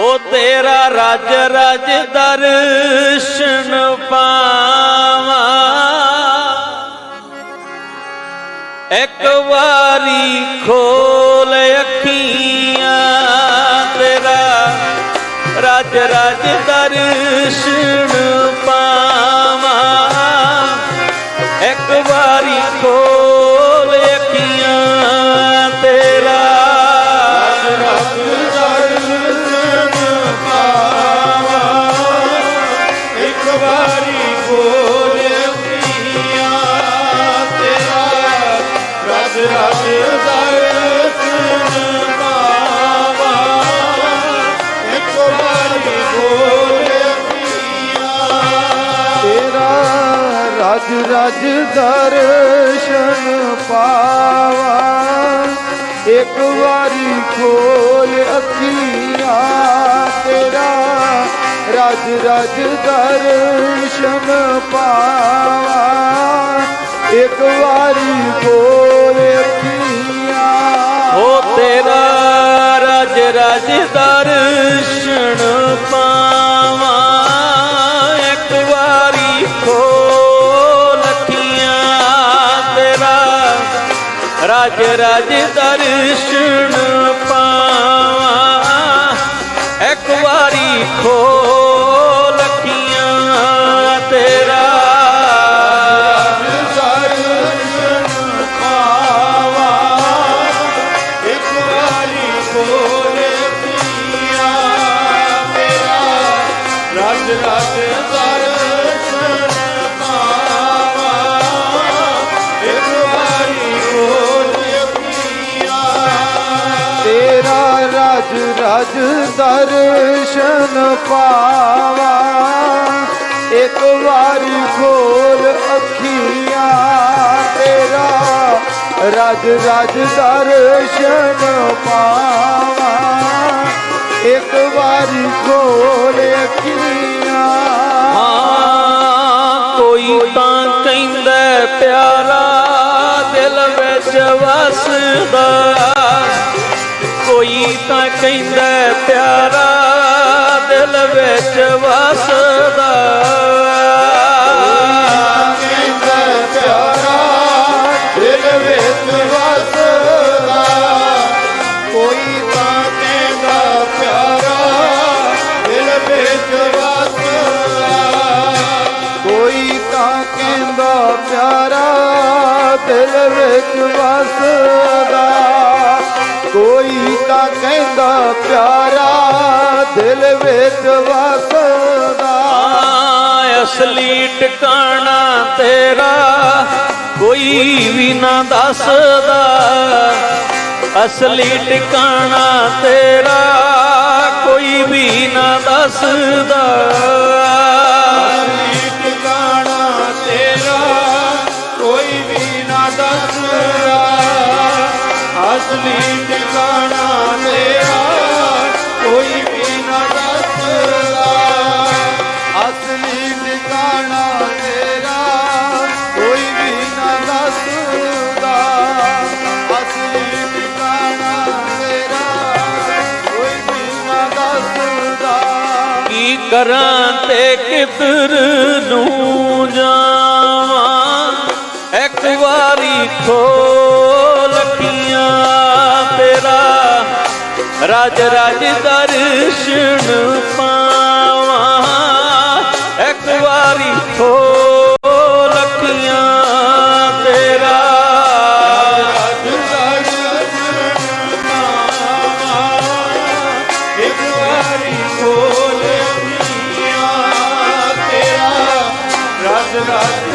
ਉਹ ਤੇਰਾ ਰਜ ਰਜ ਦਰਸ਼ਨ ਪਾਵਾਂ। ਇੱਕ ਵਾਰੀ ਖੋਲ ਅੱਖੀਆਂ ਤੇਰਾ। ਰਜ ਰਜ ਦਰਸ਼ਨ ਰਜ ਰਜ ਦਰਸ਼ਨ ਪਾਵਾ। ਇੱਕ ਵਾਰੀ ਖੋਲ ਅੱਖੀਆਂ। ਤੇਰਾ ਰਜ ਰਜ ਦਰਸ਼ਨ ਪਾਵਾ। ਇੱਕ ਵਾਰੀ ਖੋਲ ਅੱਖੀਆਂ। ਹੋ ਤੇਰਾ ਰਜ ਰਜ ਦਰਸ਼ਨ ਰਜ ਰਜ ਦਰਸ਼ਨ ਪਾਵਾਂ। ਇੱਕ ਵਾਰੀ ਖੋਲ ਅੱਖੀਆਂ ਤੇਰਾ। ਦਰਸ਼ਨ ਪਾਵਾ ਇੱਕ ਵਾਰੀ ਖੋਲ ਪੀਆ ਰਜ ਰਜ ਦਰਸ਼ਨ ਪਾਵਾ। ਇੱਕ ਵਾਰੀ ਖੋਲ ਅੱਖੀਆਂ ਤੇਰਾ। ਰਜ ਰਜ ਦਰਸ਼ਨ ਪਾਵਾ। ਇੱਕ ਵਾਰੀ ਖੋਲ ਅੱਖੀਆਂ। ਹਾਂ, ਕੋਈ ਤਾਂ ਕਹਿੰਦਾ ਪਿਆਰਾ ਦਿਲ ਵਿੱਚ ਵਸਦਾ। ਕੋਈ ਕਹਿੰਦਾ ਪਿਆਰਾ ਦਿਲ ਵਿੱਚ ਵਸਦਾ। ਕਹਿੰਦਾ ਪਿਆਰਾ ਦਿਲ ਵਿੱਚ ਵਸਦਾ ਕੋਈ ਤਾਂ ਕਹਿੰਦਾ ਪਿਆਰਾ ਦਿਲ ਵਿੱਚ ਵਸਦਾ। ਕੋਈ ਤਾਂ ਕਹਿੰਦਾ ਪਿਆਰਾ ਦਿਲ ਵਿੱਚ ਵਸਦਾ। ਟਿਕਾਣਾ ਤੇਰਾ ਕੋਈ ਵੀ ਨਾ ਦੱਸਦਾ। ਅਸਲੀ ਟਿਕਾਣਾ ਤੇਰਾ ਕੋਈ ਵੀ ਨਾ ਦੱਸਦਾ। ਅਸਲੀ ਟਿਕਾਣਾ ਤੇਰਾ ਕੋਈ ਵੀ ਨਾ ਦੱਸਦਾ। ਅਸਲੀ ਟਿਕਾਣਾ ਤੇਰਾ ਕਰਾਂ ਤੇ ਕਿਧਰ ਨੂੰ ਜਾਵਾਂ? ਇੱਕ ਵਾਰੀ ਖੋਲ ਅੱਖੀਆਂ ਤੇਰਾ, ਰਾਜ ਰਜ ਦਰਸ਼ਨ ਪਾਵਾਂ। ਇੱਕ ਵਾਰੀ ਖੋਲ ਰਜ